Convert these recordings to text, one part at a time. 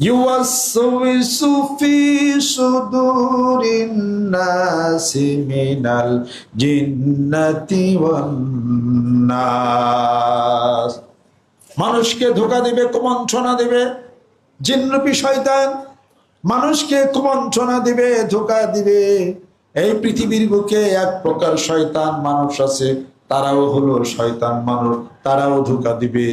يوسوس في صدور الناس من الجنة والناس মানুষকে ধোকা দিবে কুমন্ত্রণা দিবে জিন্নপি শয়তান মানুষকে কুমন্ত্রণা দিবে ধোকা দিবে এই পৃথিবীর বুকে এক প্রকার শয়তান মানুষ আছে তারাও হলো শয়তান মানুষ, তারাও ধোকা দিবে।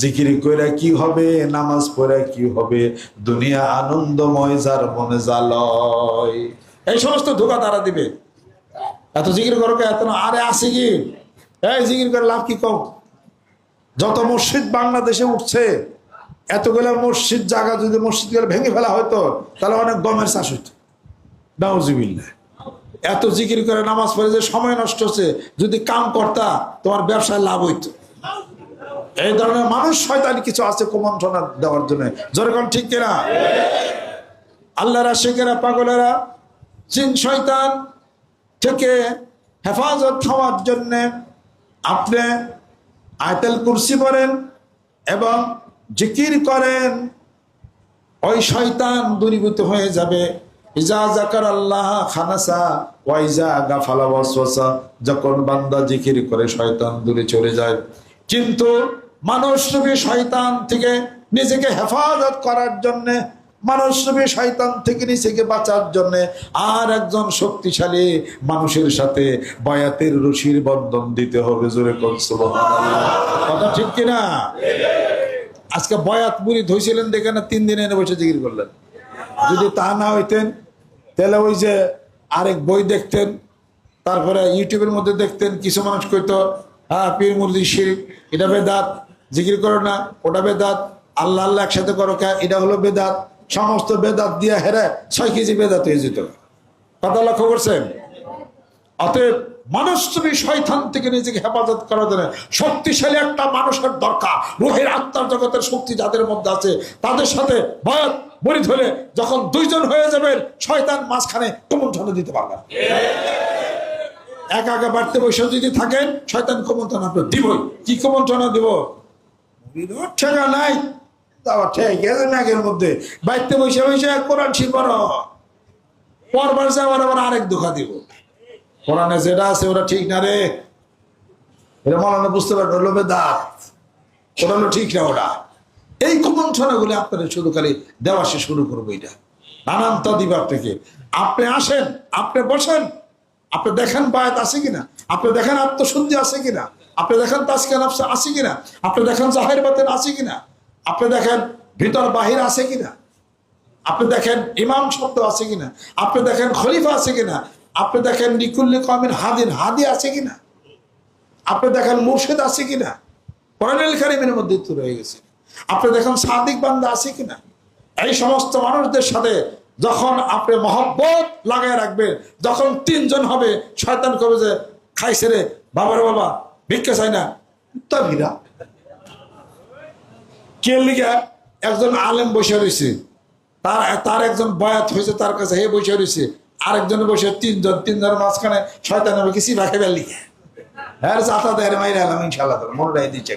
জিকিরি কইরা কি হবে, নামাজ পড়া কি হবে, দুনিয়া আনন্দময় যার মনে জালয় এই সমস্ত ধোকা তারা দিবে। এত জিকির করো এত আরে আসি কি? এই জিকির করে লাভ কি কম? যত মসজিদ বাংলাদেশে উঠছে, এতগুলো মসজিদ, জায়গা যদি মসজিদগুলো ভেঙে ফেলা হতো তাহলে অনেক গমের চাষ হইতো। নাউজিবিল্লাহ। এত জিকির করে নামাজ পড়ে যে সময় নষ্ট হচ্ছে। যদি কাম করতা, তোমার ব্যবসায় লাভ হইতো। এই ধরনের মানুষ শয়তানি কিছু আছে কুমন্ত্রণা দেওয়ার জন্য। যেরকম ঠিক কিনা? আল্লাহ রাশেকেরা পাগলেরা চিন শয়তান থেকে হেফাজত হওয়ার জন্যে আপনি আয়তেল কুরসি পড়েন এবং জিকির করেন। ওই শয়তান দূরীভূত হয়ে যাবে। ইজা জাকার আল্লাহ খানাসা ওয়াইজা গাফালা ওয়াসওয়াসা, যখন বান্দা জিকির করে শয়তান দূরে চলে যায়। কিন্তু মানুষ রূপী শয়তান থেকে নিজেকে হেফাজত করার জন্য, মানুষ রূপী শয়তান থেকে নিজেকে বাঁচার জন্য আর একজন শক্তিশালী মানুষের সাথে বয়াতের রশির বন্ধন দিতে হবে জোরে কোন কথা ঠিক কিনা? আজকে বয়াত বুড়ি ধইছিলেন দেখে না তিন দিন এনে বসে জিকির করলেন। যদি তা না হইতেন, তাহলে ওই যে আরেক বই দেখতেন, তারপরে ইউটিউবের মধ্যে দেখতেন, কিছু মানুষ কইতো হ্যাঁ পীর মুরদি শিরিক এটা বেদাত, জিকির করো না, ওটা বেদাত, আল্লাহ আল্লাহ একসাথে করো কে, এটা হলো বেদাত। সমস্ত বেদাত দিয়ে হেরে ছয় কেজি বেদাত হয়ে যেত। কথা লক্ষ্য করছেন? অতএব মানুষ তুমি শয়তান থেকে নিজেকে হেফাজত করার জন্য শক্তিশালী একটা মানুষের দরকার, রোহের আত্মার জগতের শক্তি যাদের মধ্যে আছে, তাদের সাথে বয়াত বড়ি ধরে যখন দুইজন হয়ে যাবেন, শয়তান মাঝখানে কুমন্ত্রণা দিতে পারবেন একা একা বাড়তে বসে যদি থাকেন, শয়তান কুমন্ত্রণা আপনার দিবই। কি কুমন্ত্রণা দিব? ঠেকা নাই। মধ্যে। কোরআন আবার আরেক দিব। যেটা আছে ঠিক না রে। বুঝতে পারবে হলো ঠিক না ওটা। এই কুমন্ত্রণা গুলো আপনাদের শুধু খালি দেওয়া সে শুরু করব এটা। নানান তদিবার থেকে। আপনি আসেন, আপনি বসেন। আপনি দেখেন বায়াত আছে কিনা? আপনি দেখেন আত্মশুদ্ধি আছে কিনা? আপনি দেখেন তাসকে নফসা আছে কিনা? আপনি দেখেন জাহের বাতেন আছে কিনা? আপনি দেখেন ভিতর বাহির আছে কিনা? আপনি দেখেন ইমাম শব্দ আছে কিনা? আপনি দেখেন খলিফা আছে কিনা? আপনি দেখেন নিকুল্লি কমিন হাদিন, হাদি আছে কিনা? আপনি দেখেন মুর্শিদ আছে কিনা? কোরআনুল কারিমের মধ্যে তো রয়ে গেছে। আপনি দেখেন সাদিক বান্দা আছে কিনা? এই সমস্ত মানুষদের সাথে যখন আপনি মহব্বত লাগায় রাখবেন, যখন তিনজন হবে, শয়তান কবে যে খাইছে রে, বাবার বাবা, ভিক্ষা চাই না। লিগা একজন আলেম বসে রয়েছে, তার তার একজন বয়াত হয়েছে তার কাছে, হে বসে রয়েছে। আরেকজনে বসে তিনজন, তিনজনের মাঝখানে শয়তান হবে কিছু রাখে বেলি হ্যাঁ চাতা দেয় মাইরে আলাম ইনশাল্লাহ রাই দিচ্ছে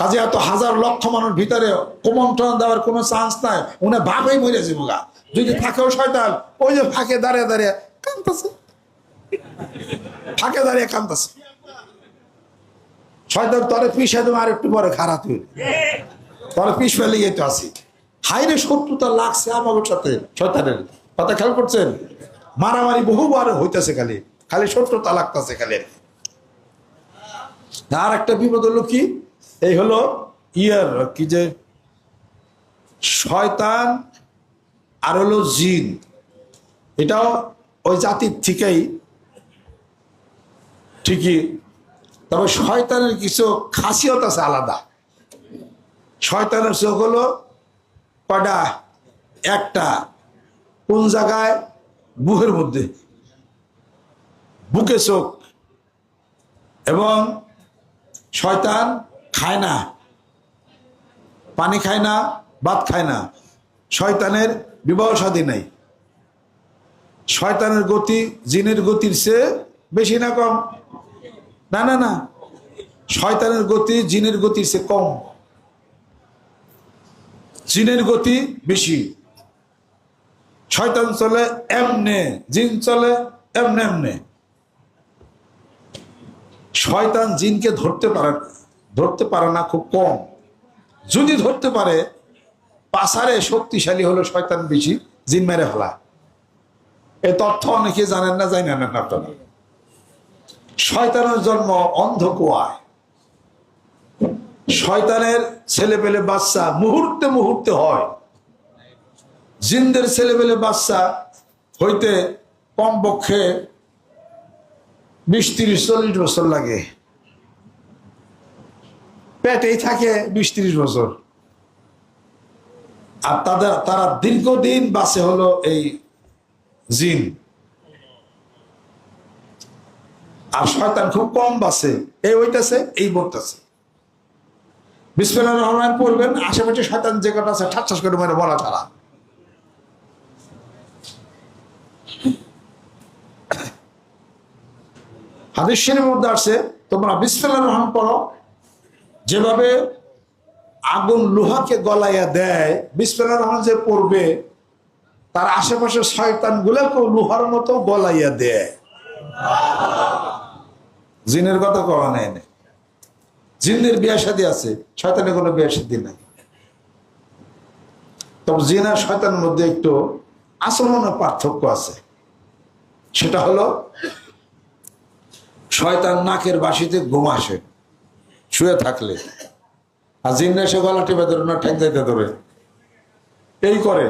কাজে এত হাজার লক্ষ মানুষ ভিতরে কুমন্ত্রণ দেওয়ার কোনো চান্স নাই। উনি ভাবেই মরে যাব গা। যদি থাকেও শয়তান, ওই যে ফাঁকে দাঁড়িয়ে দাঁড়িয়ে কান্তাছে ফাঁকে দাঁড়িয়ে কান্তাছে শয়তান তরে পিসে দেবো আর একটু পরে খারাপ হইল তরে পিস ফেলে গিয়ে তো আসি হাইরে শত্রুতা লাগছে আমার সাথে শয়তানের। কথা খেয়াল করছেন? মারামারি বহুবার হইতেছে খালি। খালি শত্রুতা লাগতেছে খালি। আর একটা বিপদ হলো কি? এই হলো ইয়ার, কি যে শয়তান আর হলো জিন। এটাও ওই জাতির থেকেই ঠিকই। তবে শয়তানের কিছু খাসিয়ত আছে আলাদা। শয়তানের চোখ হলো কয়টা? একটা। কোন জায়গায়? বুকের মধ্যে। বুকে চোখ। এবং শয়তান খায় না। পানি খায় না, ভাত খায় না। শয়তানের বিবাহ সাদী নাই। শয়তানের গতি, জিনের গতির চেয়ে বেশি না কম? না না না। শয়তানের গতি, জিনের গতির চেয়ে কম। জিনের গতি বেশি। শয়তান চলে এমনে, জিন চলে এমনে এমনে। শয়তান জিনকে ধরতে পারে না। ধরতে পারে না, খুব কম। যদি ধরতে পারে পাসারে শক্তিশালী হলো শয়তান বেশি, জিন মেরে ফেলা। এ তথ্য অনেকে জানেন না জানেন না আপনারা। শয়তানের জন্ম অন্ধ কুয়ায় শয়তানের ছেলে পেলে বাচ্চা মুহূর্তে মুহূর্তে হয়। জিনদের ছেলে পেলে বাচ্চা হইতে কমপক্ষে বিশ তিরিশ চল্লিশ বছর লাগে। পেটেই থাকে বিশ তিরিশ বছর। আর তাদের, তারা দীর্ঘদিন বাসে হলো এই জিন। আর শয়তান খুব কম বাসে এই ওইটাছে এই বলতেছে বিসমিল্লাহির রহমান পড়বেন আশেপাশে শয়তান যে কটা আছে ঠাস করে মেরে বলা ছাড়া। হাদিস মধ্যে আসছে, তোমরা বিসমিল্লাহির রহমান পড়ো যেভাবে আগুন লোহাকে গলাইয়া দেয় রহমান যে পড়বে, তার আশেপাশে শয়তান গুলাকেও লোহার মতো গলাইয়া দেয়। জিনের কথা কওয়া নেই না। জিনের বিয়া শাদী আছে, শয়তানের কোনো বিয়া শাদী নাই। তবে জিন শয়তানের মধ্যে একটু আচরণের পার্থক্য আছে। সেটা হলো, শয়তান নাকের বাসিতে ঘুম আসে। শুয়ে থাকলে। আর জিন এসে গলা টিপে ধরে না ঠেক যাইতে ধরে। এই করে।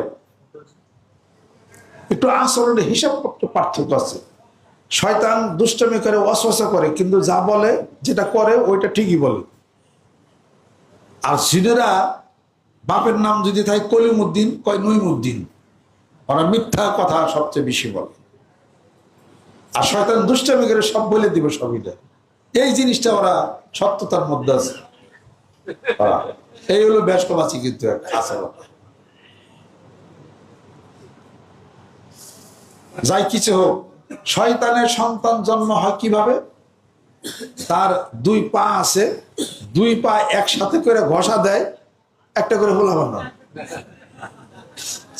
একটু আচরণের হিসাব পার্থক্য আছে। শয়তান দুষ্টমি করে অশ্বাসা করে, কিন্তু যা বলে, যেটা করে, ওইটা ঠিকই বলে। আর জিনেরা বাপের নাম যদি থাকে কলিমুদ্দিন, কয় নইমুদ্দিন ওরা মিথ্যা কথা সবচেয়ে বেশি বলে। আর শয়তান দুষ্টামি করে সব বলে দিবে সবিটা এই জিনিসটা ওরা সত্যতার মধ্যে আছে। এই হলো ব্যস্তবাচী কিন্তু আছে যাই কিছু হোক, শয়তানের সন্তান জন্ম হয় কীভাবে? তার দুই পা আছে, দুই পা একসাথে করে ঘষা দেয়, একটা করে হোলা বানা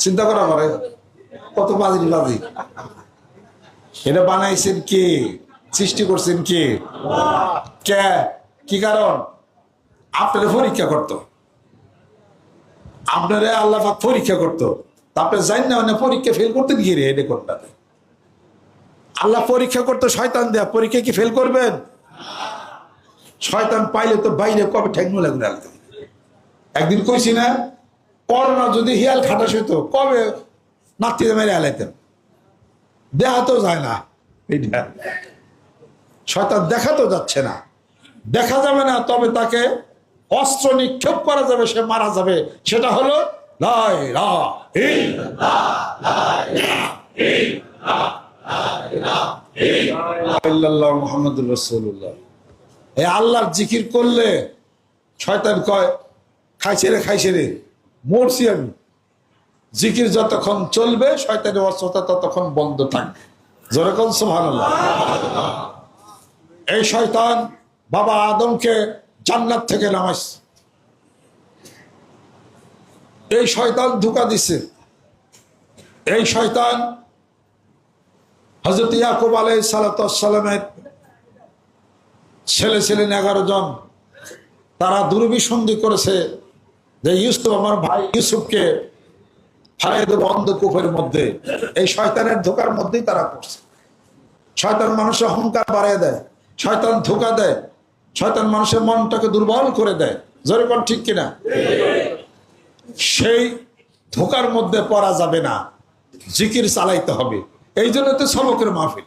চিন্তা করা পারে কত বাজি বাজি এটা বানাইছেন কে? সৃষ্টি করছেন কে? কে? কি কারণ? আপনারা পরীক্ষা করতো। আপনারা আল্লাহ পরীক্ষা করতো। তারপরে জান না পরীক্ষা ফেল করতেন কি রে এটা আল্লাহ পরীক্ষা করতো শয়তান দেয়া। পরীক্ষা কি ফেল করবেন? শয়তান পাইলে তো বাইরে কবে ঠেকনু লাগবে একদিন কইছি না, করোনা যদি হিয়াল খাটাস হইতো, কবে নাতিতে মেরে আলাইতেন দেহা তো যায় না। শয়তান দেখা তো যাচ্ছে না। দেখা যাবে না, তবে তাকে অস্ত্র নিক্ষেপ করা যাবে, সে মারা যাবে। সেটা হলো এই আল্লাহর জিকির করলে শয়তান কয়, খাইছে রে খাইছে রে, মরছি আমি। জিকির যতক্ষণ চলবে, শয়তানের অস্ত্রতা ততক্ষণ বন্ধ থাকবে যেরকম সোহান এই শয়তান বাবা আদমকে জান্নাত থেকে নামাইস এই শয়তান ধোকা দিছে। এই শয়তান হজরত ইয়াকুব আলাই সালাতামের ছেলে ছিলেন এগারো জন, তারা দুর্বিসন্ধি করেছে যে ইউসুফ আমার ভাই ইউসুফকে হারিয়ে দেবো অন্ধকূপের মধ্যে। এই শয়তানের ধোকার মধ্যেই তারা করছে শয়তান মানুষের অহংকার বাড়িয়ে দেয়। শয়তান ধোকা দেয়, শয়তান মানুষের মনটাকে দুর্বল করে দেয়। জোরে ঠিক কিনা? সেই ধোকার মধ্যে পড়া যাবে না, জিকির চালাইতে হবে। এই জন্য তো সবকের মাহফিল।